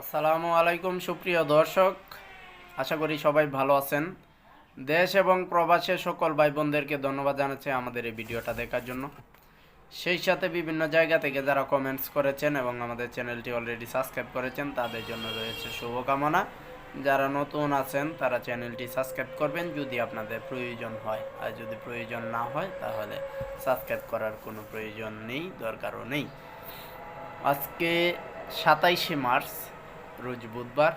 আসসালামু আলাইকুম, সুপ্রিয় দর্শক। আশা করি সবাই ভালো আছেন। দেশ এবং প্রবাসে সকল ভাই বোনদেরকে ধন্যবাদ জানাচ্ছি আমাদের এই ভিডিওটা দেখার জন্য। সেই সাথে বিভিন্ন জায়গা থেকে যারা কমেন্টস করেছেন এবং আমাদের চ্যানেলটি অলরেডি সাবস্ক্রাইব করেছেন, তাদের জন্য রয়েছে শুভকামনা। যারা নতুন আছেন, তারা চ্যানেলটি সাবস্ক্রাইব করবেন যদি আপনাদের প্রয়োজন হয়। আর যদি প্রয়োজন না হয়, তাহলে সাবস্ক্রাইব করার কোনো প্রয়োজন নেই, দরকারও নেই। আজকে সাতাইশে মার্চ রোজ বুধবার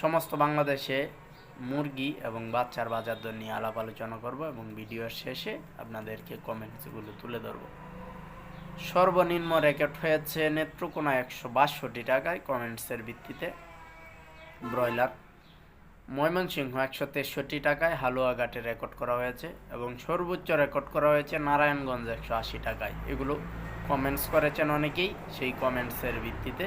সমস্ত বাংলাদেশে মুরগি এবং বাচ্চার বাজার দর নিয়ে আলাপ আলোচনা করব এবং ভিডিওর শেষে আপনাদেরকে কমেন্টসগুলো তুলে ধরব। সর্বনিম্ন রেকর্ড হয়েছে নেত্রকোনা একশো বাষট্টি টাকায় কমেন্টসের ভিত্তিতে ব্রয়লার ময়মনসিংহ একশো তেষট্টি টাকায়, হালুয়াঘাটে রেকর্ড করা হয়েছে এবং সর্বোচ্চ রেকর্ড করা হয়েছে নারায়ণগঞ্জ একশো আশি টাকায়। এগুলো কমেন্টস করেছেন অনেকেই, সেই কমেন্টসের ভিত্তিতে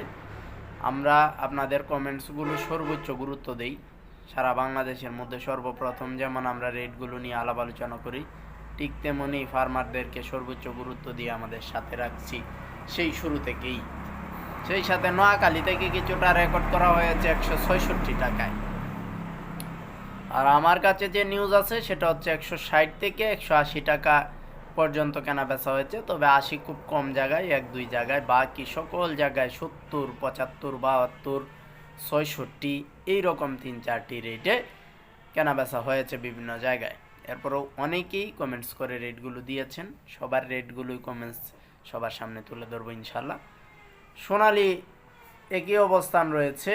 আমরা আপনাদের কমেন্টসগুলো সর্বোচ্চ গুরুত্ব দেই। সারা বাংলাদেশের মধ্যে সর্বপ্রথম যেমন আমরা রেটগুলো নিয়ে আলাপ আলোচনা করি, ঠিক তেমনি ফার্মারদেরকে সর্বোচ্চ গুরুত্ব দিয়ে আমাদের সাথে রাখছি। সেই শুরু থেকেই। সেই সাথে নোয়াখালী থেকে কিছুটা রেকর্ড করা হয়েছে একশো ছয়ষট্টি টাকায়। আর আমার কাছে যে নিউজ আছে সেটা হচ্ছে একশো ষাট থেকে একশো আশি টাকা পর্যন্ত কেনা বেচা হয়েছে, তবে আশি খুব কম জায়গায়, এক দুই জায়গায়, বাকি সকল জায়গায় সত্তর, পঁচাত্তর, বাহাত্তর, ছয়ষট্টি, এইরকম তিন চারটি রেটে কেনা বেচা হয়েছে বিভিন্ন জায়গায়। এরপরেও অনেকেই কমেন্টস করে রেটগুলো দিয়েছেন, সবার রেটগুলোই কমেন্টস সবার সামনে তুলে ধরবো ইনশাল্লাহ সোনালি একই অবস্থান রয়েছে,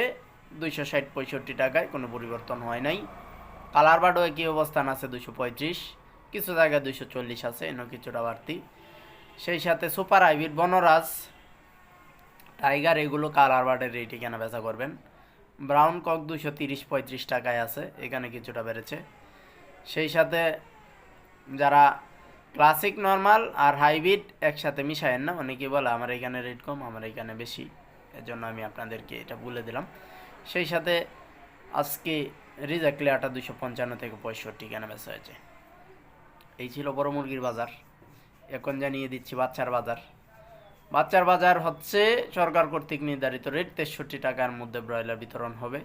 দুইশো ষাট পঁয়ষট্টি টাকায়, কোনো পরিবর্তন হয় নাই। কালারবাডও একই অবস্থান আছে দুশো পঁয়ত্রিশ। কিছু জায়গায় দুশো চল্লিশ আছে এনও কিছুটা বাড়তি। সেই সাথে সুপার হাইব্রিড বনরাজ, টাইগার, এগুলো কালারবাডের রেটে কেনা বেচা করবেন। ব্রাউন কক দুশো তিরিশ পঁয়ত্রিশ টাকায় আছে, এখানে কিছুটা বেড়েছে। সেই সাথে যারা ক্লাসিক নর্মাল আর হাইব্রিড একসাথে মিশায়েন না অনেকে বলে, আমার এখানে রেট কম, আমার এখানে বেশি। এজন্য আমি আপনাদেরকে এটা বলে দিলাম। সেই সাথে আজকে রিজা ক্লিয়ারটা দুশো পঞ্চান্ন থেকে পঁয়ষট্টি কেনা বেচা হয়েছে। এই ছিল বড় মুরগির বাজার। এখন জানিয়ে দিচ্ছি বাচ্চার বাজার। বাচ্চার বাজার হচ্ছে সরকার কর্তৃক নির্ধারিত রেট তেষট্টি টাকার মধ্যে ব্রয়লার বিতরণ হবে।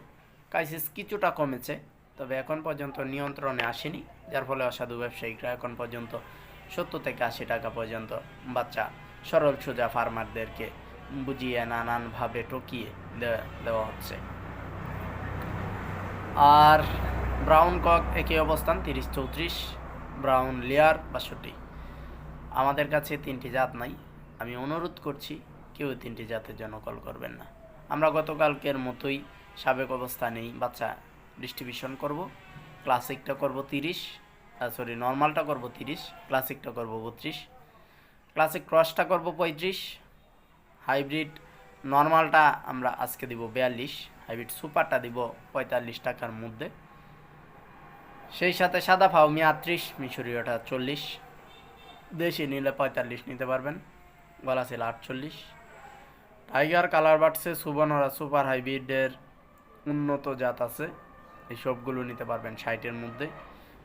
ক্রাইসিস কিছুটা কমেছে, তবে এখন পর্যন্ত নিয়ন্ত্রণে আসেনি, যার ফলে অসাধু ব্যবসায়িকরা এখন পর্যন্ত সত্তর থেকে আশি টাকা পর্যন্ত বাচ্চা সরল সোজা ফার্মারদেরকে বুঝিয়ে নানানভাবে টকিয়ে দেওয়া হচ্ছে। আর ব্রাউন কক একই অবস্থান, তিরিশ চৌত্রিশ। ব্রাউন লেয়ার বাষট্টি আমাদের কাছে তিনটি জাত নাই। আমি অনুরোধ করছি, কেউ তিনটি জাতের জন্য কল করবেন না। আমরা গতকালকের মতোই সাবেক অবস্থানেই বাচ্চা ডিস্ট্রিবিউশন করব। ক্লাসিকটা করব তিরিশ সরি নর্মালটা করব তিরিশ ক্লাসিকটা করব বত্রিশ ক্লাসিক ক্রসটা করব পঁয়ত্রিশ হাইব্রিড নর্মালটা আমরা আজকে দিব বিয়াল্লিশ হাইব্রিড সুপারটা দিব পঁয়তাল্লিশ টাকার মধ্যে। সেই সাথে সাদা ফাউমি আটত্রিশ মিশরীয়টা চল্লিশ। দেশি নিলে পঁয়তাল্লিশ নিতে পারবেন, গলা ছিল আটচল্লিশ। টাইগার, কালার বাটসে, সুবর্ণরা, সুপার হাইব্রিডের উন্নত জাত আছে। এই সবগুলো নিতে পারবেন ষাটের মধ্যে।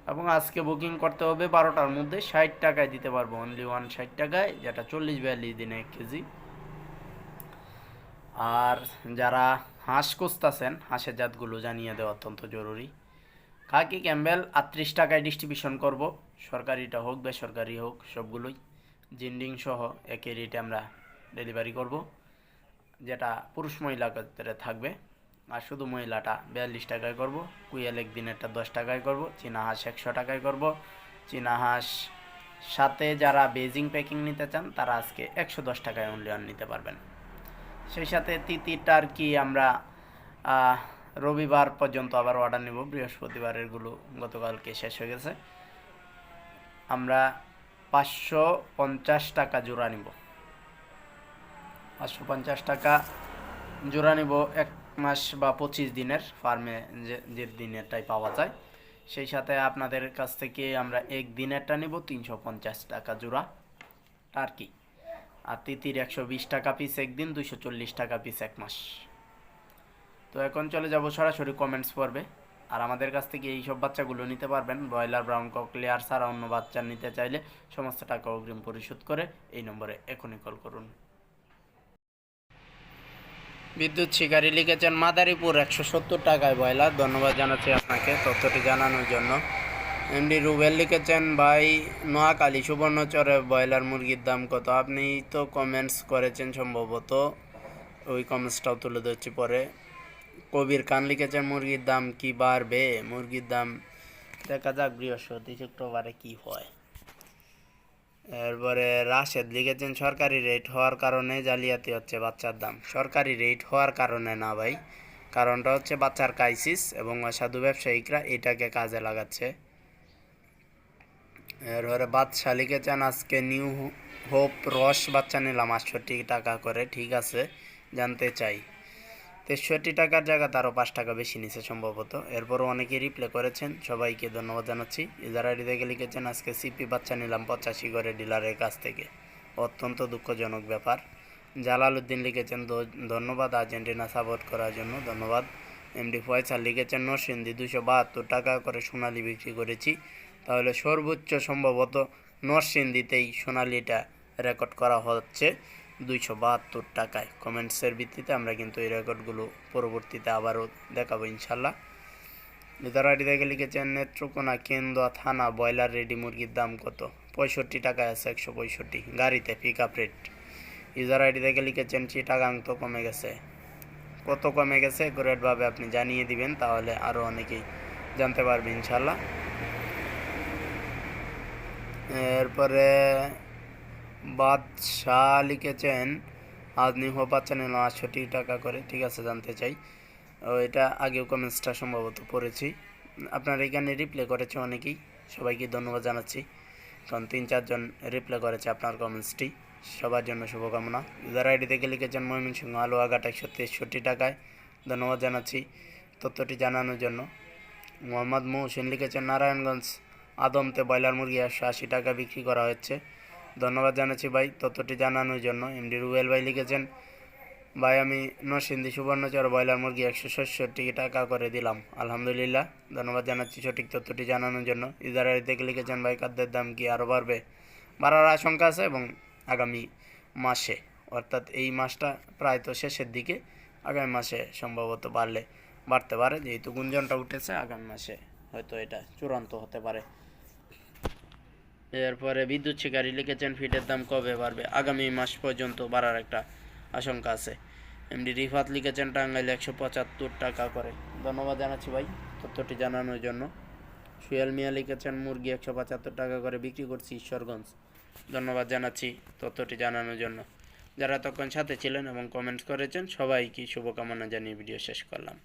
এবং আজকে বুকিং করতে হবে বারোটার মধ্যে, ষাট টাকায় দিতে পারব। অনলি ওয়ান ষাট টাকায়, যেটা চল্লিশ বিয়াল্লিশ দিনে এক কেজি। আর যারা হাঁস খুঁজতেছেন, হাঁসের জাতগুলো জানিয়ে দেওয়া অত্যন্ত জরুরি। খাকি ক্যাম্বেল আটত্রিশ টাকায় ডিস্ট্রিবিউশন করব? সরকারিটা হোক, বেসরকারি হোক, সবগুলোই। জিন্ডিং সহ একই রেটে আমরা ডেলিভারি করব, যেটা পুরুষ মহিলা ক্ষেত্রে থাকবে। আর শুধু মহিলাটা বিয়াল্লিশ টাকায় করব, কুইয়াল একদিনেরটা দশ টাকায় করব, চীনা হাঁস একশো টাকায় করব। চীনা হাঁস সাথে যারা বেজিং প্যাকিং নিতে চান, তারা আজকে একশো দশ টাকায় অনলি অন নিতে পারবেন। সেই সাথে তিতিটা আর কি আমরা রবিবার পর্যন্ত আবার অর্ডার নেব। বৃহস্পতিবারেরগুলো গতকালকে শেষ হয়ে গেছে। আমরা পাঁচশো পঞ্চাশ টাকা জোড়া নিব। পাঁচশো পঞ্চাশ টাকা জোড়া নিব এক মাস বা পঁচিশ দিনের ফার্মে যে যে দিনেরটাই পাওয়া যায়। সেই সাথে আপনাদের কাছ থেকে আমরা এক দিনেরটা নিব, তিনশো পঞ্চাশ টাকা জোড়া। টার্কি আর তিতির একশো বিশ টাকা পিস একদিন দুশো চল্লিশ টাকা পিস এক মাস। তো এখন চলে যাব সরাসরি কমেন্টস পড়বে আর আমাদের কাছ থেকে এই সব বাচ্চাগুলো নিতে পারবেন। ব্রয়লার ব্রাউন কক লেয়ার ছাড়া অন্য বাচ্চা নিতে চাইলে সমস্ত টাকা অগ্রিম পরিশোধ করে এই নম্বরে এখনই কল করুন। বিদ্যুৎ শিকারী লিখেছেন, মাদারীপুর একশো সত্তর টাকায় ব্রয়লার। ধন্যবাদ জানাচ্ছি আপনাকে তথ্যটি জানানোর জন্য। এমডি রুবেল লিখেছেন, ভাই, নোয়াখালী সুবর্ণচরে ব্রয়লার মুরগির দাম কত? আপনি তো কমেন্টস করেছেন সম্ভবত। ওই কমেন্টসটাও তুলে ধরছি পরে। কবির কান লিখেছেন, মুরগির দাম কি বাড়বে? মুরগির দাম দেখা যাক বৃহস্পতি, শুক্রবারে কি হয়। এরপরে রাশেদ লিখেছেন, সরকারি রেট হওয়ার কারণে জালিয়াতি হচ্ছে বাচ্চার দাম। সরকারি রেট হওয়ার কারণে না ভাই, কারণটা হচ্ছে বাচ্চার ক্রাইসিস এবং অসাধু ব্যবসায়িকরা এটাকে কাজে লাগাচ্ছে। এরপরে বাদশা লিখেছেন, আজকে নিউ হোপ রস বাচ্চা নিলাম, আটষট্টি টাকা করে, ঠিক আছে, জানতে চাই। তেষট্টি টাকার জায়গা তারও পাঁচ টাকা বেশি নিছে সম্ভবত। এরপরও অনেকে রিপ্লে করেছেন। সবাইকে ধন্যবাদ জানাচ্ছি। ইজার থেকে লিখেছেন, আজকে সিপি বাচ্চা নিলাম পঁচাশি করে ডিলারের কাছ থেকে। অত্যন্ত দুঃখজনক ব্যাপার। জালাল উদ্দিন লিখেছেন, "ধ- ধন্যবাদ আর্জেন্টিনা সাপোর্ট করার জন্য, ধন্যবাদ। এমডি ফয়সাল লিখেছেন, নরসিংদী দুশো বাহাত্তর টাকা করে সোনালি বিক্রি করেছি। তাহলে সর্বোচ্চ সম্ভবত নরসিংদীতেই সোনালিটা রেকর্ড করা হচ্ছে। দুইশো বাহাত্তর টাকায় কমেন্টসের ভিত্তিতে আমরা কিন্তু এই রেকর্ডগুলো পরবর্তীতে আবারও দেখাবো ইনশাল্লাহ। আইডি থেকে লিখেছেন, নেত্রকোনা কেন্দুয়া থানা ব্রয়লার রেডি মুরগির দাম কত? পঁয়ষট্টি টাকায় আছে একশো পঁয়ষট্টি। গাড়িতে pick up rate user ID থেকে লিখেছেন তো কমে গেছে। কত কমে গেছে? গ্রেডভাবে আপনি জানিয়ে দিবেন, তাহলে আরও অনেকেই জানতে পারবে ইনশাল্লাহ। এরপরে বাদশাহ লিখেছেন আজ নিহ নিল আটষট্টি টাকা করে। ঠিক আছে, জানতে চাই। ও, এটা আগেও কমেন্টসটা সম্ভবত পড়েছি। আপনার এখানে রিপ্লে করেছে অনেকেই। সবাইকে ধন্যবাদ জানাচ্ছি। কারণ তিন চারজন রিপ্লে করেছে আপনার কমেন্টসটি। সবার জন্য শুভকামনা। ইউজার আইডি থেকে লিখেছেন, ময়মনসিংহ আলু আঘাট একশো তেষট্টি টাকায় ধন্যবাদ জানাচ্ছি তথ্যটি জানানোর জন্য। মোহাম্মদ মহসিন লিখেছেন, নারায়ণগঞ্জ, আদমতে ব্রয়লার মুরগি একশো আশি টাকা বিক্রি করা হচ্ছে। ধন্যবাদ জানাচ্ছি ভাই তথ্যটি জানানোর জন্য। এমডি রুবেল ভাই লিখেছেন, ভাই, আমি নরসিংদী সুবর্ণচর ব্রয়লার মুরগি একশো ষষ্ঠটি টাকা করে দিলাম। আলহামদুলিল্লাহ, ধন্যবাদ জানাচ্ছি সঠিক তথ্যটি জানানোর জন্য। ইজারারি থেকে লিখেছেন, ভাই, খাদ্যের দাম কি আরও বাড়বে? বাড়ার আশঙ্কা আছে এবং আগামী মাসে, অর্থাৎ এই মাসটা প্রায় তো শেষের দিকে, আগামী মাসে সম্ভবত বাড়লে বাড়তে পারে। যেহেতু গুঞ্জনটা উঠেছে, আগামী মাসে হয়তো এটা চূড়ান্ত হতে পারে। এরপরে বিদ্যুৎ শিকারী লিখেছেন, ফিটের দাম কবে বাড়বে? আগামী মাস পর্যন্ত বাড়ার একটা আশঙ্কা আছে। এমডি রিফাত লিখেছেন, টাঙ্গাইল একশো পঁচাত্তর টাকা করে। ধন্যবাদ জানাচ্ছি ভাই তথ্যটি জানানোর জন্য। সুয়েল মিয়া লিখেছেন, মুরগি একশো পঁচাত্তর টাকা করে বিক্রি করছি ঈশ্বরগঞ্জ। ধন্যবাদ জানাচ্ছি তথ্যটি জানানোর জন্য। যারা তখন সাথে ছিলেন এবং কমেন্টস করেছেন, সবাইকে শুভকামনা জানিয়ে ভিডিও শেষ করলাম।